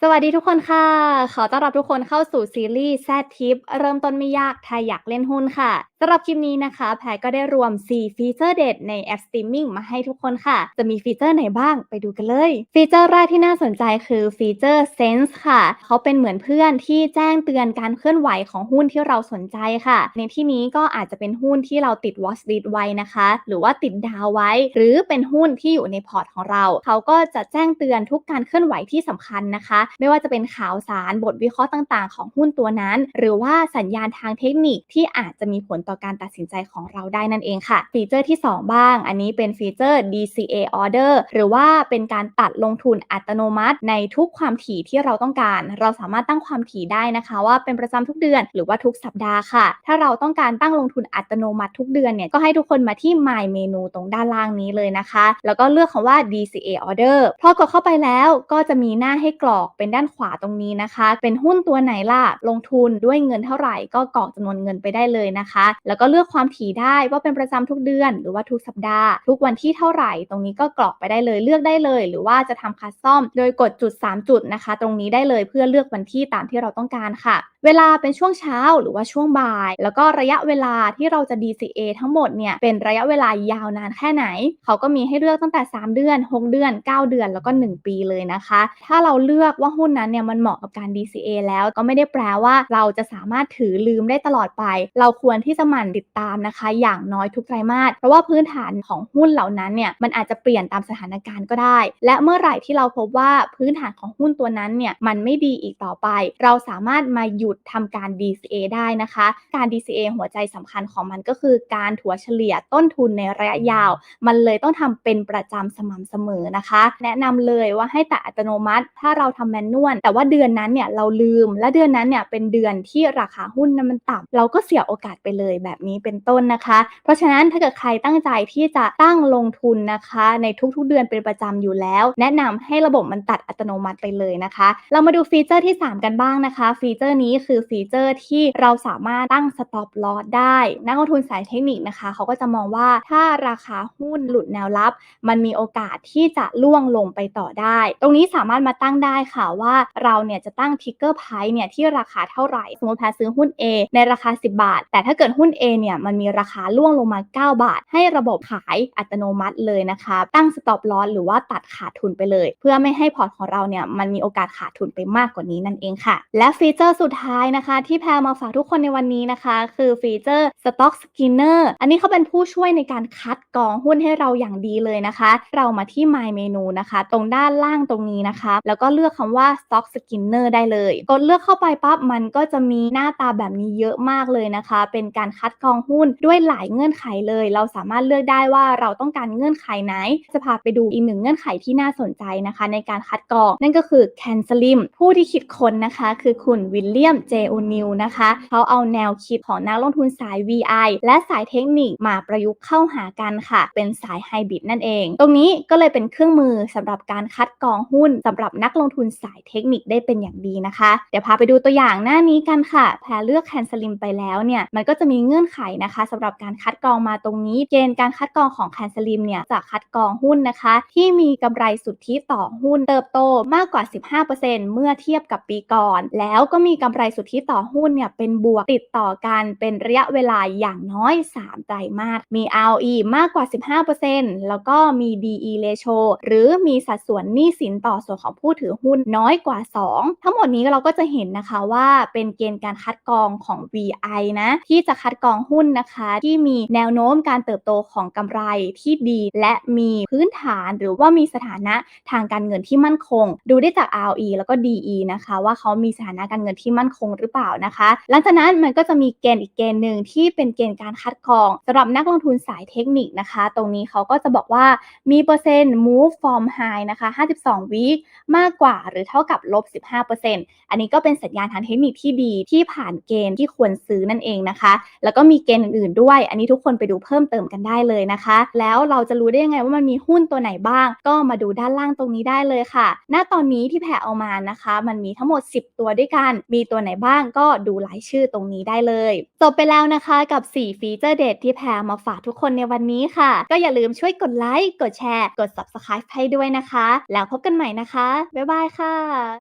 สวัสดีทุกคนค่ะ ขอต้อนรับทุกคนเข้าสู่ซีรีส์แซดทิป เริ่มต้นไม่ยากถ้าอยากเล่นหุ้นค่ะสำหรับคลิปนี้นะคะ แพรก็ได้รวม 4 ฟีเจอร์เด็ดในแอปสตรีมมิ่งมาให้ทุกคนค่ะ จะมีฟีเจอร์ไหนบ้างไปดูกันเลย ฟีเจอร์แรกที่น่าสนใจคือฟีเจอร์ Sense ค่ะ เขาเป็นเหมือนเพื่อนที่แจ้งเตือนการเคลื่อนไหวของหุ้นที่เราสนใจค่ะ ในที่นี้ก็อาจจะเป็นหุ้นที่เราติด watch list ไว้นะคะ หรือว่าติดดาวไว้ หรือเป็นหุ้นที่อยู่ในพอร์ตของเรา เขาก็จะแจ้งเตือนทุกการเคลื่อนไหวที่สำคัญนะคะ ไม่ว่าจะเป็นข่าวสารบทวิเคราะห์ต่าง ๆ ของหุ้นตัวนั้น หรือว่าสัญญาณทางเทคนิคที่อาจจะมีผลต่อการตัดสินใจของเราได้นั่นเองค่ะ ฟีเจอร์ที่ 2 บ้าง อันนี้เป็นฟีเจอร์ DCA order หรือว่าเป็นการตัดลงทุนอัตโนมัติในทุกความถี่ที่เราต้องการ เราสามารถตั้งความถี่ได้นะคะ ว่าเป็นประจำทุกเดือน หรือว่าทุกสัปดาห์ค่ะ ถ้าเราต้องการตั้งลงทุนอัตโนมัติทุกเดือนเนี่ยก็ให้ทุกคนมาที่ My Menu ตรงด้านล่างนี้เลยนะคะ แล้วก็เลือกคำว่า DCA order พอกดเข้าไปแล้วก็จะมีหน้าให้กรอกเป็นด้านขวาตรงนี้นะคะ เป็นหุ้นตัวไหนล่ะลงทุนด้วยเงินเท่าไหร่ก็กรอกจำนวนเงินไปได้เลยนะคะแล้วก็เลือกความถี่ได้ว่าเป็นประจำทุกเดือน หรือว่าทุกสัปดาห์ ทุกวันที่เท่าไหร่ ตรงนี้ก็กรอกไปได้เลยเลือกได้เลย หรือว่าจะทำคัสตอม โดยกดจุด 3 จุดนะคะ ตรงนี้ได้เลยเพื่อเลือกวันที่ตามที่เราต้องการค่ะ เวลาเป็นช่วงเช้าหรือว่าช่วงบ่าย แล้วก็ระยะเวลาที่เราจะ DCA ทั้งหมดเนี่ยเป็นระยะเวลายาวนานแค่ไหน เขาก็มีให้เลือกตั้งแต่ 3 เดือน 6 เดือน 9 เดือนแล้วก็ 1 ปีเลยนะคะ ถ้าเราเลือกว่าหุ้นนั้นเนี่ยมันเหมาะกับการ DCA แล้วก็ไม่ได้แปลว่าเราจะสามารถถือลืมได้ตลอดไป เราควรที่จะหมั่นติดตามนะคะ อย่างน้อยทุกไตรมาสเพราะว่าพื้นฐานของหุ้นเหล่านั้นเนี่ยมันอาจจะเปลี่ยนตามสถานการณ์ก็ได้ และเมื่อไหร่ที่เราพบว่าพื้นฐานของหุ้นตัวนั้นเนี่ยมันไม่ดีอีกต่อไป เราสามารถมาหยุดทำการ DCA ได้นะคะ การ DCA หัวใจสำคัญของมันก็คือการถัวเฉลี่ยต้นทุนในระยะยาว มันเลยต้องทำเป็นประจำสม่ำเสมอนะคะ แนะนำเลยว่าให้แต่อัตโนมัติ ถ้าเราทำแมนนวลแต่ว่าเดือนนั้นเนี่ยเราลืม และเดือนนั้นเนี่ยเป็นเดือนที่ราคาหุ้นนั้นมันต่ำเราก็เสียโอกาสไปเลยแบบนี้เป็นต้นนะคะ เพราะฉะนั้นถ้าเกิดใครตั้งใจที่จะตั้งลงทุนนะคะ ในทุกๆเดือนเป็นประจำอยู่แล้ว แนะนำให้ระบบมันตัดอัตโนมัติไปเลยนะคะ เรามาดูฟีเจอร์ที่ 3 กันบ้างนะคะ ฟีเจอร์นี้คือฟีเจอร์ที่เราสามารถตั้ง stop loss ได้ นักลงทุนสายเทคนิคนะคะ เขาก็จะมองว่าถ้าราคาหุ้นหลุดแนวรับ มันมีโอกาสที่จะล่วงลงไปต่อได้ ตรงนี้สามารถมาตั้งได้ค่ะว่าเราเนี่ยจะตั้ง trigger price เนี่ยที่ราคาเท่าไหร่ สมมติแพซื้อหุ้น A ในราคา 10 บาท แต่ถ้าเกิดหุ้นน A เนี่ยมันมีราคาล่วงลงมา 9 บาท ให้ระบบขายอัตโนมัติเลยนะคะ ตั้ง stop loss หรือว่าตัดขาดทุนไปเลย เพื่อไม่ให้พอร์ตของเราเนี่ยมันมีโอกาสขาดทุนไปมากกว่านี้นั่นเองค่ะ และฟีเจอร์สุดท้ายนะคะ ที่แพรมาฝากทุกคนในวันนี้นะคะ คือฟีเจอร์ stock skinner อันนี้เขาเป็นผู้ช่วยในการคัดกรองหุ้นให้เราอย่างดีเลยนะคะ เรามาที่ my menu นะคะ ตรงด้านล่างตรงนี้นะคะ แล้วก็เลือกคำว่า stock skinner ได้เลย กดเลือกเข้าไปปั๊บมันก็จะมีหน้าตาแบบนี้เยอะมากเลยนะคะ เป็นการคัดกรองหุ้นด้วยหลายเงื่อนไขเลย เราสามารถเลือกได้ว่าเราต้องการเงื่อนไขไหน จะพาไปดูอีกหนึ่งเงื่อนไขที่น่าสนใจนะคะ ในการคัดกรอง นั่นก็คือ cancelim ผู้ที่คิดค้นนะคะ คือคุณวิลเลียมเจโอนิลนะคะเขาเอาแนวคิดของนักลงทุนสาย VI และสายเทคนิคมาประยุกต์เข้าหากันค่ะ เป็นสายไฮบริดนั่นเอง ตรงนี้ก็เลยเป็นเครื่องมือสำหรับการคัดกรองหุ้นสำหรับนักลงทุนสายเทคนิคได้เป็นอย่างดีนะคะ เดี๋ยวพาไปดูตัวอย่างหน้านี้กันค่ะ แพรเลือกแคนสลิมไปแล้วเนี่ยมันก็จะมีเงื่อนไขนะคะสำหรับการคัดกรองมาตรงนี้ เกณฑ์การคัดกรองของแคนสลิมเนี่ยจะคัดกรองหุ้นนะคะ ที่มีกำไรสุทธิต่อหุ้นเติบโตมากกว่า 15%เมื่อเทียบกับปีก่อน แล้วก็มีกำไรสุทธิต่อหุ้นเนี่ยเป็นบวกติดต่อกันเป็นระยะเวลาอย่างน้อย 3 ไตรมาสมี ROE มากกว่า 15%แล้วก็มี DE ratio หรือมีสัดส่วนหนี้สินต่อส่วนของผู้ถือหุ้นน้อยกว่า 2 ทั้งหมดนี้เราก็จะเห็นนะคะว่าเป็นเกณฑ์การคัดกรองของ VI นะที่จะคัดดกรองหุ้นนะคะ ที่มีแนวโน้มการเติบโตของกำไรที่ดี และมีพื้นฐานหรือว่ามีสถานะทางการเงินที่มั่นคง ดูได้จาก ROE แล้วก็ DE นะคะ ว่าเขามีสถานะการเงินที่มั่นคงหรือเปล่านะคะ หลังจากนั้นมันก็จะมีเกณฑ์อีกเกณฑ์หนึ่งที่เป็นเกณฑ์การคัดกรองสำหรับนักลงทุนสายเทคนิคนะคะ ตรงนี้เขาก็จะบอกว่ามีเปอร์เซ็นต์ move from high นะคะ 52 week มากกว่าหรือเท่ากับลบ 15%อันนี้ก็เป็นสัญญาณทางเทคนิคที่ดีที่ผ่านเกณฑ์ที่ควรซื้อนั่นเองนะคะแล้วก็มีเกณฑ์อื่นๆด้วย อันนี้ทุกคนไปดูเพิ่มเติมกันได้เลยนะคะ แล้วเราจะรู้ได้ยังไงว่ามันมีหุ้นตัวไหนบ้าง ก็มาดูด้านล่างตรงนี้ได้เลยค่ะณตอนนี้ที่แพรเอามานะคะ มันมีทั้งหมด 10 ตัวด้วยกัน มีตัวไหนบ้างก็ดูรายชื่อตรงนี้ได้เลยจบไปแล้วนะคะกับ 4 ฟีเจอร์เด็ดที่แพรมาฝากทุกคนในวันนี้ค่ะ ก็อย่าลืมช่วยกดไลค์กดแชร์ กด subscribe ให้ด้วยนะคะ แล้วพบกันใหม่นะคะ บ๊ายบายค่ะ